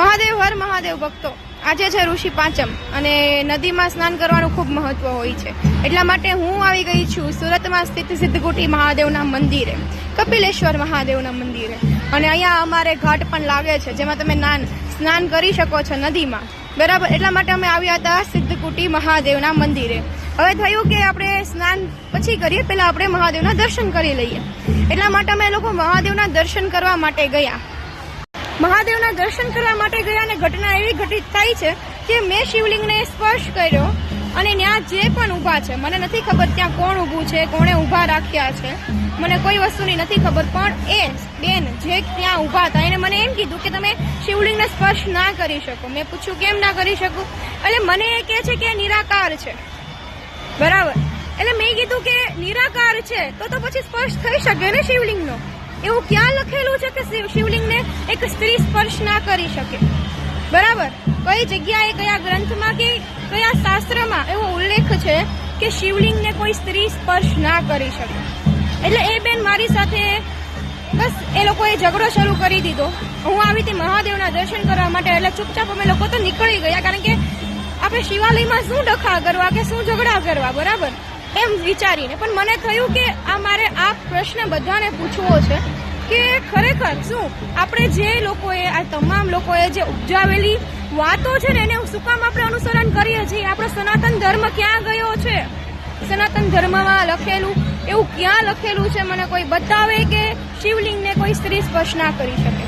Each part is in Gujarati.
મહાદેવ, હર મહાદેવ ભક્તો. આજે છે ઋષિ પાંચમ અને નદીમાં સ્નાન કરવાનું ખૂબ મહત્વ હોય છે. એટલા માટે હું આવી ગઈ છું સુરતમાં સ્થિત સિદ્ધકુટી મહાદેવના મંદિરે, કપિલેશ્વર મહાદેવના મંદિરે. અને અહીંયા અમારે ઘાટ પણ લાગે છે, જેમાં તમે નાન, સ્નાન કરી શકો છો નદીમાં. બરાબર, એટલા માટે અમે આવ્યા હતા સિદ્ધકુટી મહાદેવના મંદિરે. હવે થયું કે આપણે સ્નાન પછી કરીએ, પહેલાં આપણે મહાદેવના દર્શન કરી લઈએ. એટલા માટે અમે લોકો મહાદેવના દર્શન કરવા માટે ગયા. મહાદેવના દર્શન કરવા માટે ગયા અને ઘટના એવી ઘટિત થાય છે કે મેં શિવલિંગને સ્પર્શ કર્યો અને ત્યાં જે પણ ઊભા છે, મને નથી ખબર ત્યાં કોણ ઊભું છે, કોણે ઊભા રાખ્યા છે. મને કોઈ વસ્તુની નથી ખબર, પણ એ બેન જે ત્યાં ઊભા હતા, એને મને એમ કીધું કે તમે શિવલિંગને સ્પર્શ ના કરી શકો. મેં પૂછ્યું, કેમ ના કરી શકું? એટલે મને એ કહે છે કે નિરાકાર છે. બરાબર? એટલે મેં કીધું કે નિરાકાર છે, તો તો પછી સ્પર્શ થઈ શકે ને શિવલિંગનો? એવું ક્યાં લખેલું છે કે શિવ- શિવલિંગને એક સ્ત્રી સ્પર્શ ના કરી શકે? બરાબર? કઈ જગ્યાએ, કયા ગ્રંથમાં કે કયા શાસ્ત્રમાં એવો ઉલ્લેખ છે કે શિવલિંગને કોઈ સ્ત્રી સ્પર્શ ના કરી શકે? એટલે એ બેન મારી સાથે બસ એ લોકોએ ઝઘડો શરૂ કરી દીધો. હું આવી હતી મહાદેવના દર્શન કરવા માટે એટલે ચૂપચાપ અમે લોકો તો નીકળી ગયા, કારણ કે આપણે શિવાલયમાં શું ડખા કરવા કે શું ઝઘડા કરવા, બરાબર? એમ વિચારીને. પણ મને થયું કે આ મારે આ પ્રશ્ન બધાને પૂછવો છે કે ખરેખર શું? આપણે જે લોકોએ, આ તમામ લોકોએ જે ઉપજાવેલી વાતો છે ને, એને શું કામ આપણે અનુસરણ કરીએ છીએ? આપણો સનાતન ધર્મ ક્યાં ગયો છે? સનાતન ધર્મમાં લખેલું, એવું ક્યાં લખેલું છે? મને કોઈ બતાવે કે શિવલિંગને કોઈ સ્ત્રી સ્પર્શ ના કરી શકે.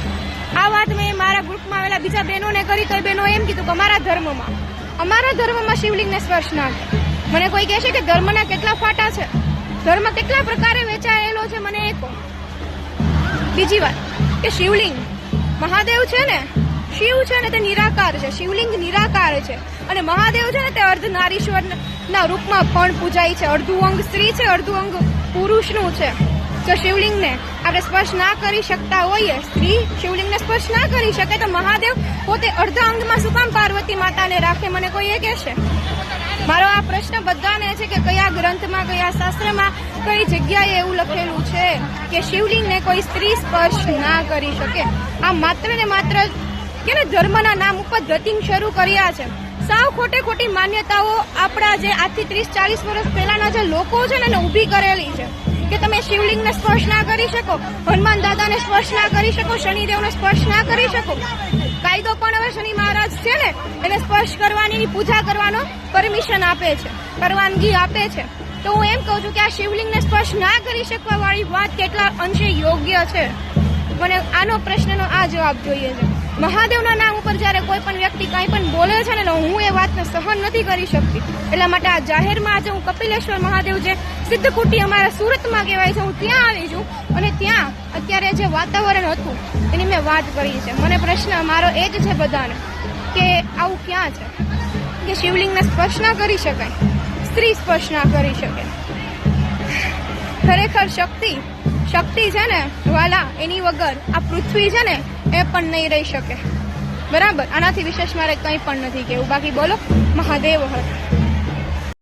આ વાત મેં મારા ગ્રુપમાં આવેલા બીજા બહેનોને કરી તો એ બહેનો એમ કીધું કે અમારા ધર્મમાં અમારા ધર્મમાં શિવલિંગને સ્પર્શ ના કરે. મને કોઈ કહેશે કે ધર્મના કેટલા ફાટા છે? ધર્મ કેટલા પ્રકારે વેચાયેલો છે? મને એ કહો બીજી વાત કે શિવલિંગ. મહાદેવ છે ને, શિવ છે ને તે નિરાકાર છે. શિવલિંગ નિરાકાર છે. અને મહાદેવ છે ને તે અર્ધ નારીશ્વર ના રૂપમાં પણ પૂજાય છે. અડધું અંગ સ્ત્રી છે અડધું અંગ પુરુષનું છે. તો શિવલિંગને આપણે સ્પર્શ ના કરી શકતા હોઈએ, સ્ત્રી શિવલિંગને સ્પર્શ ના કરી શકે, તો મહાદેવ પોતે અડધા અંગમાં શું કામ પાર્વતી માતાને રાખે? મને કોઈ એ કહેશે મારો આ પ્રશ્ન બધાને છે કે કયા ગ્રંથમાં, કયા શાસ્ત્રમાં, કઈ જગ્યાએ એવું લખેલું છે કે શિવલિંગને કોઈ સ્ત્રી સ્પર્શ ના કરી શકે? આ માત્ર ને માત્ર કે ધર્મના નામ ઉપર ધતિંગ શરૂ કર્યા છે. સાવ ખોટે ખોટી માન્યતાઓ આપણા જે આજથી ત્રીસ, ચાલીસ વર્ષ પહેલાના જે લોકો છે ને એને ઊભી કરેલી છે. કે તમે શિવલિંગને સ્પર્શ ના કરી શકો? હનુમાન દાદાને સ્પર્શ ના કરી શકો? શનિદેવને સ્પર્શ ના કરી શકો? કાયદો પણ હવે શનિ મહારાજ છે ને, એને સ્પર્શ કરવાની પૂજા કરવાનો પરમિશન આપે છે, પરવાનગી આપે છે. તો હું એમ કહું છું કે આ શિવલિંગને સ્પર્શ ના કરી શકવા વાળી વાત કેટલા અંશે યોગ્ય છે? મને આનો પ્રશ્નનો આ જવાબ જોઈએ છે. મહાદેવના નામ ઉપર જ્યારે કોઈ પણ વ્યક્તિ કાંઈ પણ બોલે છે ને હું એ વાતને સહન નથી કરી શકતી. એટલા માટે આ જાહેરમાં આજે હું કપિલેશ્વર મહાદેવ જે સિદ્ધકુટી અમારા સુરતમાં કહેવાય છે, હું ત્યાં આવી છું અને ત્યાં અત્યારે જે વાતાવરણ હતું એની મેં વાત કરી છે. મને પ્રશ્ન મારો એ જ છે બધાને કે આવું ક્યાં છે? કે શિવલિંગને સ્પર્શ ના કરી શકાય? સ્ત્રી સ્પર્શ ના કરી શકે? ખરેખર શક્તિ શક્તિ છે ને વાલા, એની વગર આ પૃથ્વી છે ને એ પણ નહીં રહી શકે. બરાબર? આનાથી વિશેષ મારે કંઈ પણ નથી કેવું બાકી બોલો, મહાદેવ હર.